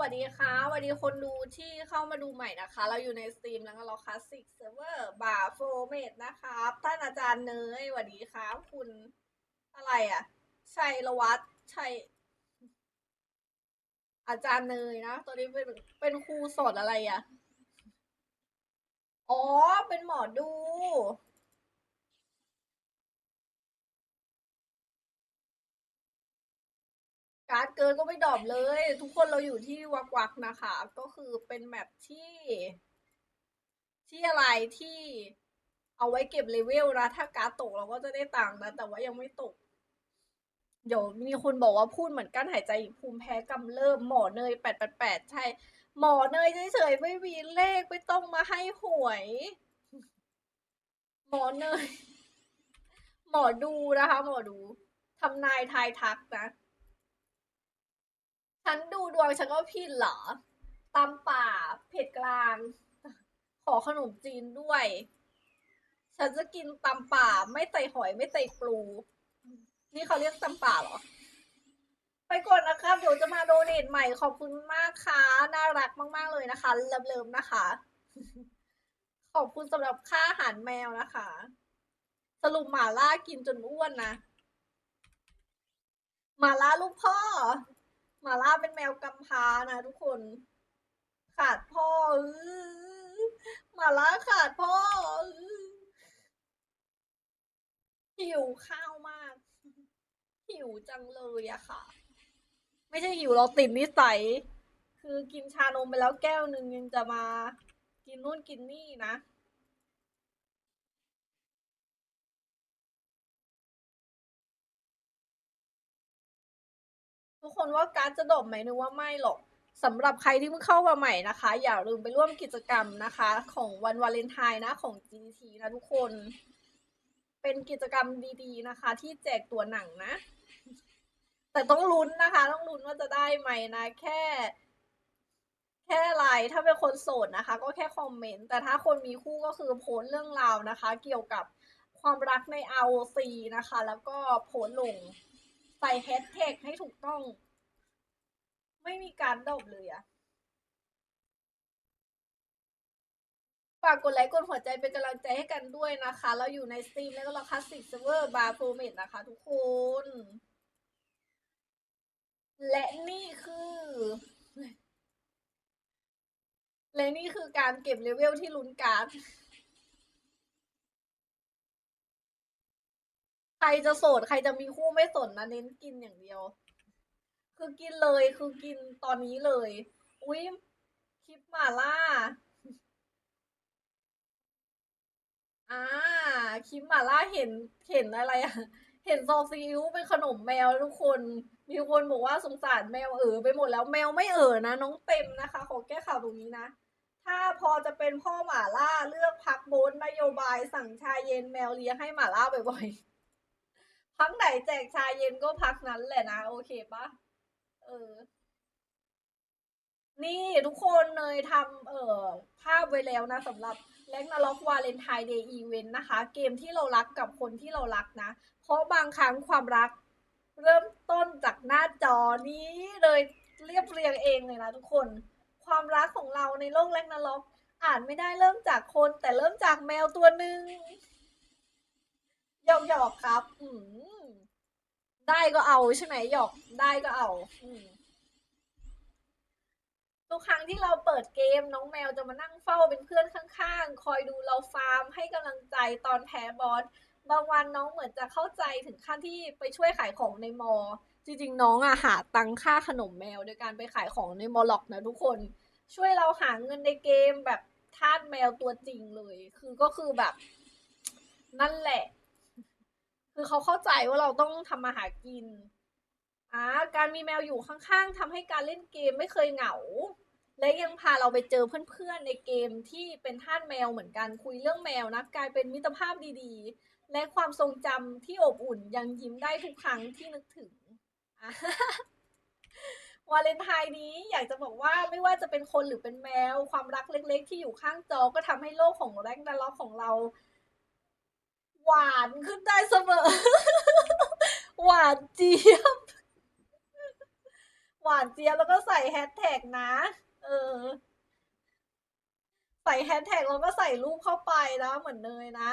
สวัสดีค่ะสวัสดีคนดูที่เข้ามาดูใหม่นะคะ เราอยู่ในสตรีมแล้วก็เราคลาสสิกเซิร์ฟเวอร์บาร์โฟเมดนะครับท่านอาจารย์เนยสวัสดีครับคุณอะไรอะ ชัยรวัตชัย อาจารย์เนยนะตอนนี้เป็นเป็นครูสอนอะไรอะ อ๋อ เป็นหมอดู การ์ดเกินก็ไม่ดรอปเลย ทุกคนเราอยู่ที่วักวักนะคะ ก็คือเป็นแมปที่ ที่อะไรที่เอาไว้เก็บเลเวลนะถ้าการ์ดตกเราก็จะได้ตังค์นะแต่ว่ายังไม่ตก เดี๋ยวมีคนบอกว่าพูดเหมือนกั้นหายใจภูมิแพ้กำเริบหมอเนยแปดแปดแปดใช่ หมอเนยเฉยๆไม่มีเลขไม่ต้องมาให้หวย หมอเนย หมอดูนะคะ หมอดูทำนายทายทักนะ ฉันดูดวงฉันก็ผิดเหรอตำป่าเผ็ดกลาง ขอขนมจีนด้วย ฉันจะกินตำป่าไม่ใส่หอยไม่ใส่ปลู นี่เขาเรียกตำป่าเหรอ ไปก่อนนะครับ เดี๋ยวจะมาโดเนทใหม่ขอบคุณมากค่ะน่ารักมาก ๆ เลยนะคะเลิมๆนะคะ ขอบคุณสำหรับค่าอาหารแมวนะคะ สรุปหมาล่ากินจนอ้วนนะหมาล่าลูกพ่อ หมาล่าเป็นแมวกำพร้านะทุกคน ขาดพ่ออหมาล่าขาดพ่ออื้อหิวข้าวมาก หิวจังเลยอะค่ะ ไม่ใช่หิวเราติดนิสัย คือกินชานมไปแล้วแก้วหนึ่งยังจะมา กินนู่นกินนี่นะ ทุกคนว่าการ์ดจะดรอปไหมนึกว่าไม่หรอกสำหรับใครที่เพิ่งเข้ามาใหม่นะคะ อย่าลืมไปร่วมกิจกรรมนะคะ ของวันวาเลนไทน์นะของ GT นะทุกคน เป็นกิจกรรมดีๆนะคะ ที่แจกตัวหนังนะ แต่ต้องลุ้นนะคะ ต้องลุ้นว่าจะได้ไหมนะ แค่ แค่ไลน์ถ้าเป็นคนโสดนะคะ ก็แค่คอมเมนต์แต่ถ้าคนมีคู่ก็คือโพสเรื่องราวนะคะ เกี่ยวกับความรักใน ROC นะคะ แล้วก็โพสลง ใส่แฮชแท็กให้ถูกต้อง ไม่มีการดบเลยอะฝากกดไลค์กดหัวใจเป็นกำลังใจให้กันด้วยนะคะ เราอยู่ในสตรีมแล้วก็เราคลาสสิกเซิร์ฟเวอร์บาร์โฟเมดนะคะทุกคน และนี่คือ และนี่คือการเก็บเลเวลที่ลุ้นการ์ด ใครจะโสดใครจะมีคู่ไม่สนนะเน้นกินอย่างเดียว คือกินเลยคือกินตอนนี้เลย อุ๊ยคลิปหม่าล่า อ่าคลิปหม่าล่าเห็นเห็นอะไรอะเห็นซองซีอิ๊วเป็นขนมแมวทุกคน มีคนบอกว่าสงสารแมวเออไปหมดแล้วแมวไม่เออนะน้องเต็มนะคะขอแก้ข่าวตรงนี้นะถ้าพอจะเป็นพ่อหม่าล่าเลือกพักโบนนโยบายสั่งชาเย็นแมวเลี้ยงให้หม่าล่าบ่อยๆ พักไหนแจกชาเย็นก็พักนั้นแหละนะ โอเคปะเออ นี่ทุกคนเนยทำเอ่อภาพไว้แล้วนะสำหรับแล็กนาล็อกวาเลนไทน์เดย์อีเวนต์นะคะ เกมที่เรารักกับคนที่เรารักนะ เพราะบางครั้งความรัก เริ่มต้นจากหน้าจอนี้เลยเรียบเรียงเองเลยนะทุกคน ความรักของเราในโลกแล็กนาล็อกอ่านไม่ได้เริ่มจากคน แต่เริ่มจากแมวตัวหนึ่ง ยอกหยอกครับ อืได้ก็เอาใช่ไหมหยอกได้ก็เอา อืทุกครั้งที่เราเปิดเกมน้องแมวจะมานั่งเฝ้าเป็นเพื่อนข้างๆ คอยดูเราฟาร์มให้กำลังใจตอนแพ้บอสบางวันน้องเหมือนจะเข้าใจถึงขั้นที่ไปช่วยขายของในมอ จริงๆ น้องอะหาตังค่าขนมแมวโดยการไปขายของในมอล็อกนะทุกคน ช่วยเราหาเงินในเกมแบบทาสแมวตัวจริงเลย คือก็คือแบบ นั่นแหละ คือเขาเข้าใจว่าเราต้องทำมาหากินอ่าการมีแมวอยู่ข้างๆทำให้การเล่นเกมไม่เคยเหงา และยังพาเราไปเจอเพื่อนๆในเกมที่เป็นทาสแมวเหมือนกันคุยเรื่องแมวนะกลายเป็นมิตรภาพดีๆ และความทรงจำที่อบอุ่นยังยิ้มได้ทุกครั้งที่นึกถึงวาเลนไทน์นี้อยากจะบอกว่าไม่ว่าจะเป็นคนหรือเป็นแมว ความรักเล็กๆ ที่อยู่ข้างจอก็ทำให้โลกของแร็กนาล็อกของเรา หวานขึ้นได้เสมอ หวานเจี๊ยบ หวานเจี๊ยบแล้วก็ใส่แฮชแท็กนะ เออ ใส่แฮชแท็กแล้วก็ใส่รูปเข้าไปนะเหมือนเนยนะ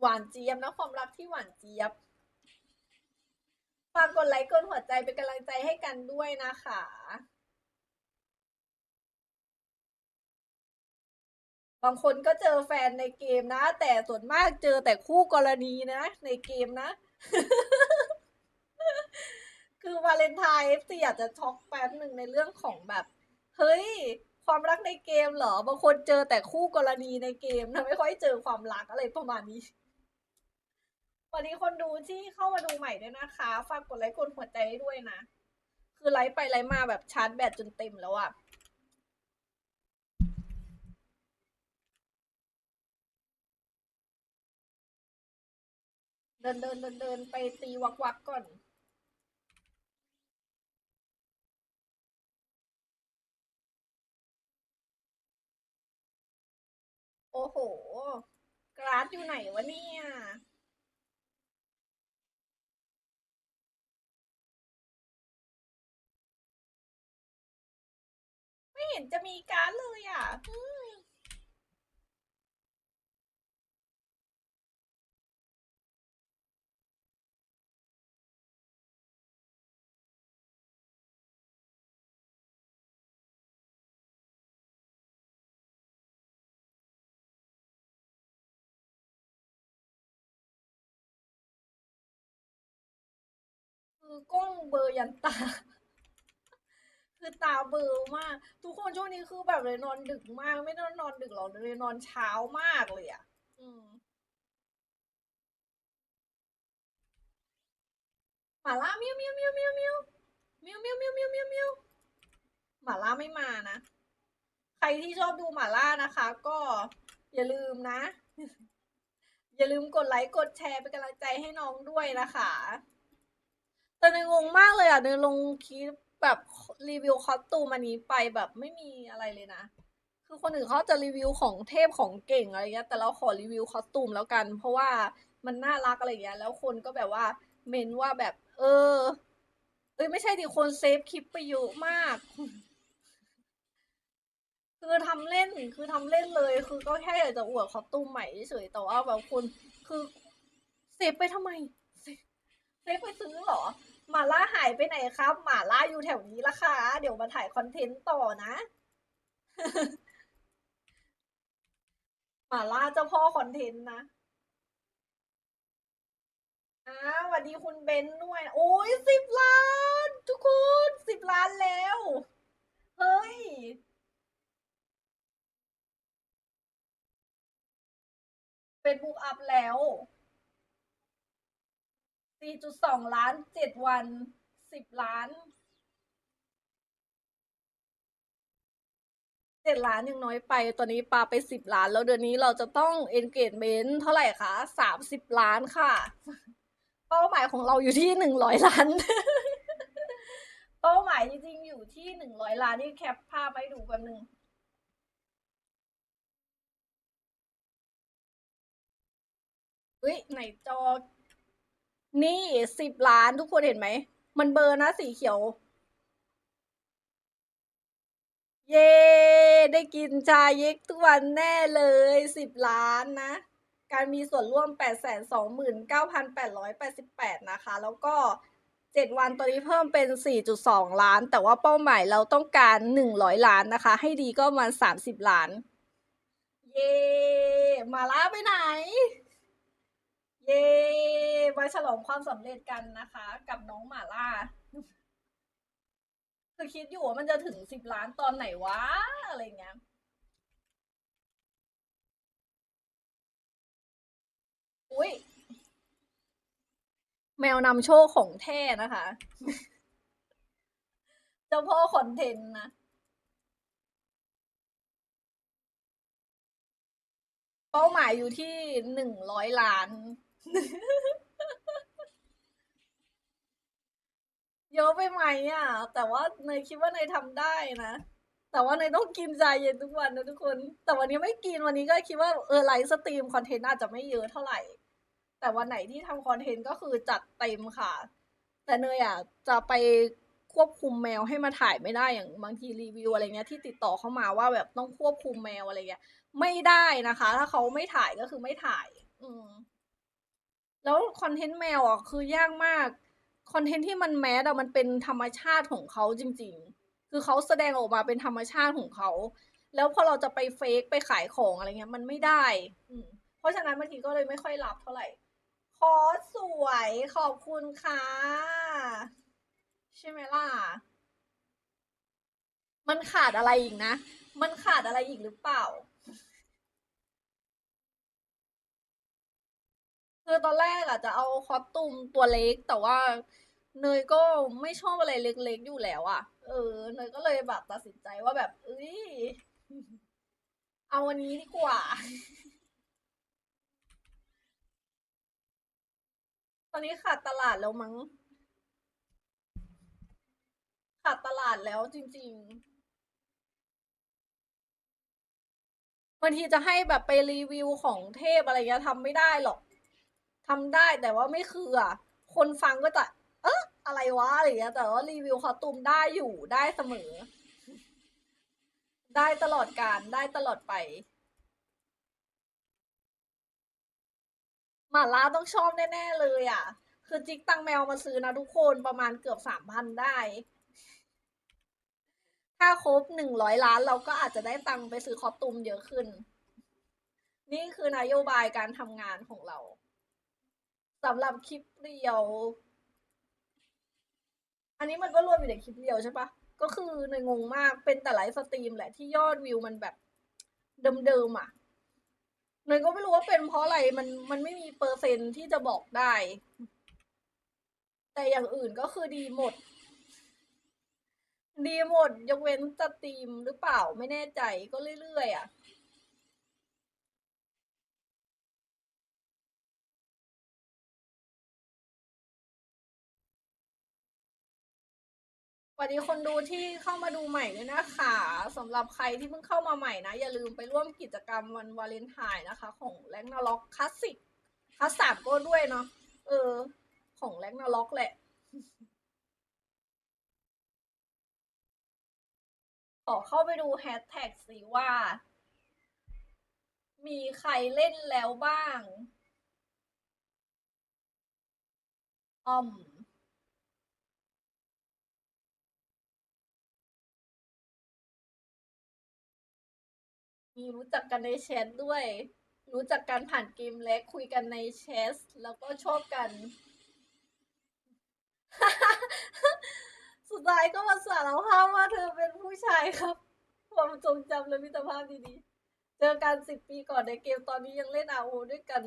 หวานเจี๊ยบนะความรักที่หวานเจี๊ยบฝากกดไลค์กดหัวใจเป็นกำลังใจให้กันด้วยนะคะ บางคนก็เจอแฟนในเกมนะ แต่ส่วนมากเจอแต่คู่กรณีนะ ในเกมนะ คือวาเลนไทน์เออยากจะช็อกแป๊บหนึ่งในเรื่องของแบบ เฮ้ย ความรักในเกมเหรอบางคนเจอแต่คู่กรณีในเกมนะไม่ค่อยเจอความรักอะไรประมาณนี้วันนี้คนดูที่เข้ามาดูใหม่ด้วยนะคะ ฝากกดไลค์กดหัวใจให้ด้วยนะ คือไลฟ์ไปไลฟ์มาแบบชาร์จแบตจนเต็มแล้วอะ เดินเดินเดินเดินไปตีวักวักก่อน โอ้โห กราดอยู่ไหนวะเนี่ยไม่เห็นจะมีการดเลยอะ คือกล้องเบลอยันตา คือตาเบลอมาก ทุกคนช่วงนี้คือแบบเลยนอนดึกมาก ไม่ได้นอนดึกหรอกเลยนอนเช้ามากเลยอะ อืมหมาล่าเมียวเมียวเมียวเมียวเมียวเมียวเมียวเมียวเมียวเมียวเมียวหมาล่าไม่มานะ ใครที่ชอบดูหมาล่านะคะ ก็อย่าลืมนะ อย่าลืมกดไลค์กดแชร์เป็นกำลังใจให้น้องด้วยนะคะ มากเลยอะเนยลงคลิปแบบรีวิวคอสตูมอันนี้ไปแบบไม่มีอะไรเลยนะ คือคนอื่นเขาจะรีวิวของเทพของเก่งอะไรเงี้ยแต่เราขอรีวิวคอสตูมแล้วกัน เพราะว่ามันน่ารักอะไรเงี้ยแล้วคนก็แบบว่าเมนว่าแบบ เออ เอ้ยไม่ใช่ดิคนเซฟคลิปไปเยอะมาก คือทำเล่นคือทำเล่นเลย คือก็แค่อยากจะอวดคอสตูมใหม่เฉยแต่ว่าแบบคนคือเซฟไปทำไมเซฟไปซื้อหรอ หมาล่าหายไปไหนครับ หมาล่าอยู่แถวนี้ละค่ะ เดี๋ยวมาถ่ายคอนเทนต์ต่อนะ หมาล่าเจ้าพ่อคอนเทนต์นะอ้าวสวัสดีคุณเบนด้วย โอ้ยสิบล้าน ทุกคนสิบล้านแล้ว เฮ้ยเฟซบุ๊กอัพแล้ว 4.2 ล้าน 7 วัน 10 ล้าน 7 ล้านยังน้อยไป ตอนนี้ปาไป 10 ล้าน แล้วเดือนนี้เราจะต้อง engagement เท่าไหร่คะ 30 ล้านค่ะ เป้าหมายของเราอยู่ที่ 100 ล้าน เป้าหมายจริงๆ อยู่ที่ 100 ล้านนี่แคปภาพให้ดูแป๊บนึงเฮ้ยไหนจอ นี่สิบล้านทุกคนเห็นไหม มันเบอร์นะสีเขียว เย้ ได้กินชาเย็กทุกวันแน่เลยสิบล้านนะ การมีส่วนร่วมแปดแสนสองหมื่นเก้าพันแปดร้อยแปดสิบแปดนะคะ แล้วก็เจ็ดวันตอนนี้เพิ่มเป็นสี่จุดสองล้าน แต่ว่าเป้าหมายเราต้องการหนึ่งร้อยล้านนะคะ ให้ดีก็ประมาณสามสิบล้าน เย้ มาล่าไปไหน เย้มาฉลองความสำเร็จกันนะคะ กับน้องหมาล่า คือคิดอยู่ว่ามันจะถึงสิบล้านตอนไหนวะ อะไรเงี้ย อุ้ยแมวนำโชคของแท้นะคะ เจ้าพ่อคอนเทนต์นะ เป้าหมายอยู่ที่หนึ่งร้อยล้าน เยอะไปไหมอะ แต่ว่าเนยคิดว่าเนยทำได้นะ แต่ว่าเนยต้องกินชาเย็นทุกวันนะทุกคน แต่วันนี้ไม่กินวันนี้ก็คิดว่าเออไลฟ์สตรีมคอนเทนต์อาจจะไม่เยอะเท่าไหร่ แต่วันไหนที่ทำคอนเทนต์ก็คือจัดเต็มค่ะ แต่เนยอะจะไปควบคุมแมวให้มาถ่ายไม่ได้อย่างบางทีรีวิวอะไรเงี้ยที่ติดต่อเข้ามาว่าแบบต้องควบคุมแมวอะไรเงี้ย ไม่ได้นะคะ ถ้าเขาไม่ถ่ายก็คือไม่ถ่าย อืม แล้วคอนเทนต์แมวอะคือยากมาก คอนเทนต์ที่มันแมสอะมันเป็นธรรมชาติของเขาจริง ๆ คือเขาแสดงออกมาเป็นธรรมชาติของเขา แล้วพอเราจะไปเฟกไปขายของอะไรเงี้ยมันไม่ได้ อืมเพราะฉะนั้นบางทีก็เลยไม่ค่อยรับเท่าไหร่คอสสวยขอบคุณค่ะ ใช่ไหมล่ะ มันขาดอะไรอีกนะ มันขาดอะไรอีกหรือเปล่า คือตอนแรกอะจะเอาคอสตูมตัวเล็ก แต่ว่าเนยก็ไม่ชอบอะไรเล็กๆอยู่แล้วอะเออเนยก็เลยแบบตัดสินใจว่าแบบเอ้ยเอาวันนี้ดีกว่า ตอนนี้ขาดตลาดแล้วมั้งขาดตลาดแล้วจริงๆบางทีจะให้แบบไปรีวิวของเทพอะไรเงี้ยทำไม่ได้หรอก ทำได้แต่ว่าไม่คืออะคนฟังก็จะ เอ๊ะอะไรวะอะไรเงี้ย แต่ว่ารีวิวคอตูมได้อยู่ได้เสมอ ได้ตลอดการได้ตลอดไปหมาล่าต้องชอบแน่ๆเลยอะ คือจิกตังแมวมาซื้อนะทุกคนประมาณเกือบสามพันได้ ถ้าครบหนึ่งร้อยล้านเราก็อาจจะได้ตังไปซื้อคอตูมเยอะขึ้น นี่คือนโยบายการทำงานของเรา สำหรับคลิปเรียว อันนี้มันก็รวมอยู่ในคลิปเรียวใช่ปะก็คือในยงงมากเป็นแต่ไลฟ์สตรีมแหละที่ยอดวิวมันแบบเดิมๆอะเนยก็ไม่รู้ว่าเป็นเพราะอะไรมันมันไม่มีเปอร์เซ็นต์ที่จะบอกได้ แต่อย่างอื่นก็คือดีหมด ดีหมดยกเว้นสตรีมหรือเปล่าไม่แน่ใจก็เรื่อยๆอะ วัสดีคนดูที่เข้ามาดูใหม่ด้วยนะคะสำหรับใครที่เพิ่งเข้ามาใหม่นะ อย่าลืมไปร่วมกิจกรรมวันวาเลนไทน์นะคะ ของแรงนาล็อกคลาสสิกคลาสสามก็ด้วยเนาะเออ ของแรงนาล็อกแหละ ขอเข้าไปดูแฮชแท็กสิว่า มีใครเล่นแล้วบ้างออม มีรู้จักกันในแชทด้วย รู้จักกันผ่านเกมเล็กคุยกันในแชทแล้วก็ชอบกัน สุดท้ายก็มาสารภาพว่าเธอเป็นผู้ชายครับความทรงจำและมิตรภาพดีๆ เจอกันสิบปีก่อนในเกมตอนนี้ยังเล่นอาโอด้วยกัน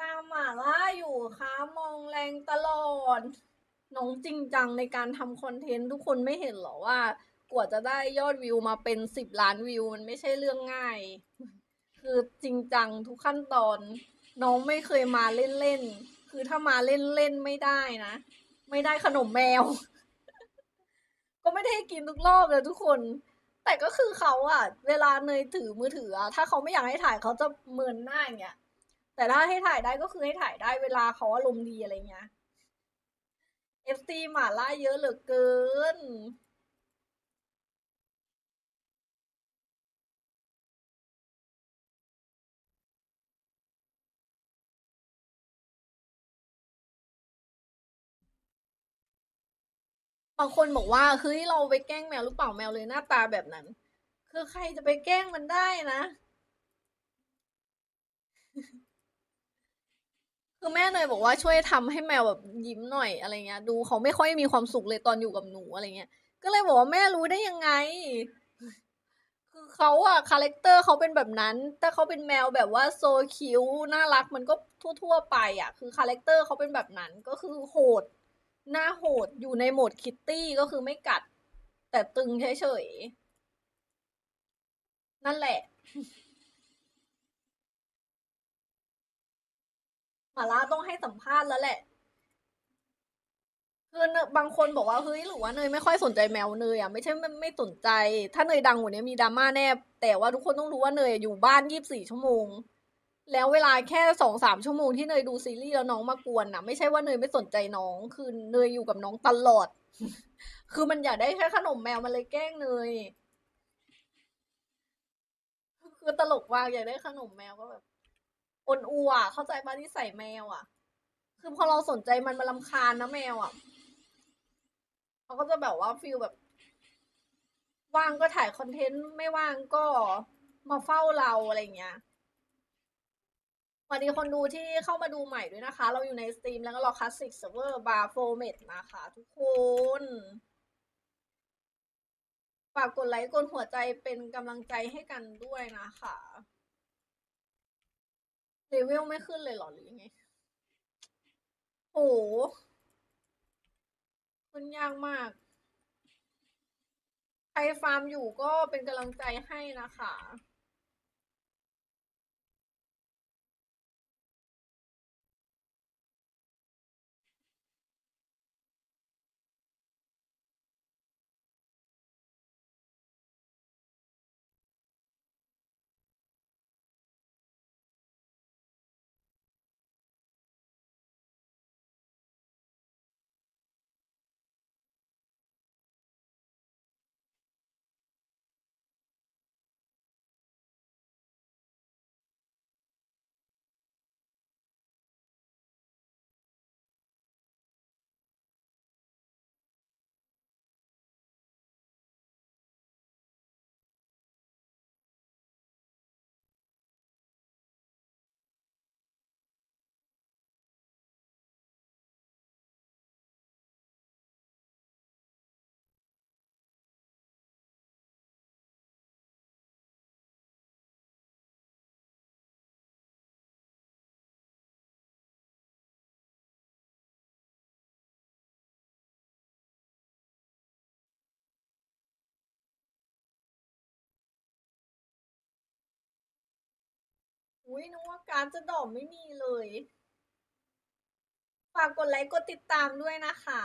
ตามหมาล่าอยู่ค่ะมองแรงตลอด น้องจริงจังในการทำคอนเทนต์ทุกคนไม่เห็นเหรอว่ากว่าจะได้ยอดวิวมาเป็นสิบล้านวิวมันไม่ใช่เรื่องง่าย คือจริงจังทุกขั้นตอน น้องไม่เคยมาเล่นๆ คือถ้ามาเล่นๆ ไม่ได้นะ ไม่ได้ขนมแมว ก็ไม่ได้กินทุกรอบเลยทุกคน แต่ก็คือเขาอะเวลาเนยถือมือถืออะถ้าเขาไม่อยากให้ถ่ายเขาจะเมินหน้าอย่างเงี้ย แต่ถ้าให้ถ่ายได้ก็คือให้ถ่ายได้เวลาเขาอารมณ์ดีอะไรเงี้ย FC หมาล่าเยอะเหลือเกินบางคนบอกว่าเฮ้ยเราไปแกล้งแมวหรือเปล่าแมวเลยหน้าตาแบบนั้น คือใครจะไปแกล้งมันได้นะ คือแม่เนยบอกว่าช่วยทำให้แมวแบบยิ้มหน่อยอะไรเงี้ย ดูเขาไม่ค่อยมีความสุขเลยตอนอยู่กับหนูอะไรเงี้ย ก็เลยบอกว่าแม่รู้ได้ยังไง คือเขาอะคาแรคเตอร์เขาเป็นแบบนั้นแต่เขาเป็นแมวแบบว่าโซคิวน่ารักมันก็ทั่วๆไปอะคือคาแรคเตอร์เขาเป็นแบบนั้นก็คือโหด หน้าโหดอยู่ในโหมดคิตตี้ก็คือไม่กัด แต่ตึงเฉยๆนั่นแหละ มาล่าต้องให้สัมภาษณ์แล้วแหละ คือเนยบางคนบอกว่าเฮ้ยหรือว่าเนยไม่ค่อยสนใจแมวเนยอะไม่ใช่ไม่ไม่สนใจ ถ้าเนยดังกว่านี้มีดราม่าแน่ แต่ว่าทุกคนต้องรู้ว่าเนยอยู่บ้านยี่สิบสี่ชั่วโมง แล้วเวลาแค่สองสามชั่วโมงที่เนยดูซีรีส์แล้วน้องมากวนน่ะ ไม่ใช่ว่าเนยไม่สนใจน้อง คือเนยอยู่กับน้องตลอด คือมันอยากได้แค่ขนมแมวมันเลยแกล้งเนยคือตลกมากอยากได้ขนมแมวก็แบบ อดอัวอะเข้าใจป่ะที่ใส่แมวอะ คือพอเราสนใจมันมันรำคาญนะแมวอะเขาก็จะแบบว่าฟีลแบบ ว่างก็ถ่ายคอนเทนต์ไม่ว่างก็มาเฝ้าเราอะไรเงี้ยสวัสดีคนดูที่เข้ามาดูใหม่ด้วยนะคะ เราอยู่ในสตรีมแล้วก็รอคลาสสิกเซิร์ฟเวอร์บาร์โฟเมดนะคะทุกคนฝากกดไลค์กดหัวใจเป็นกำลังใจให้กันด้วยนะคะ เลเวลไม่ขึ้นเลยเหรอหรือยังไง โห มันยากมาก ใครฟาร์มอยู่ก็เป็นกำลังใจให้นะคะ อุ้ยนึกว่าการจะดอบไม่มีเลย ฝากกดไลค์กดติดตามด้วยนะคะ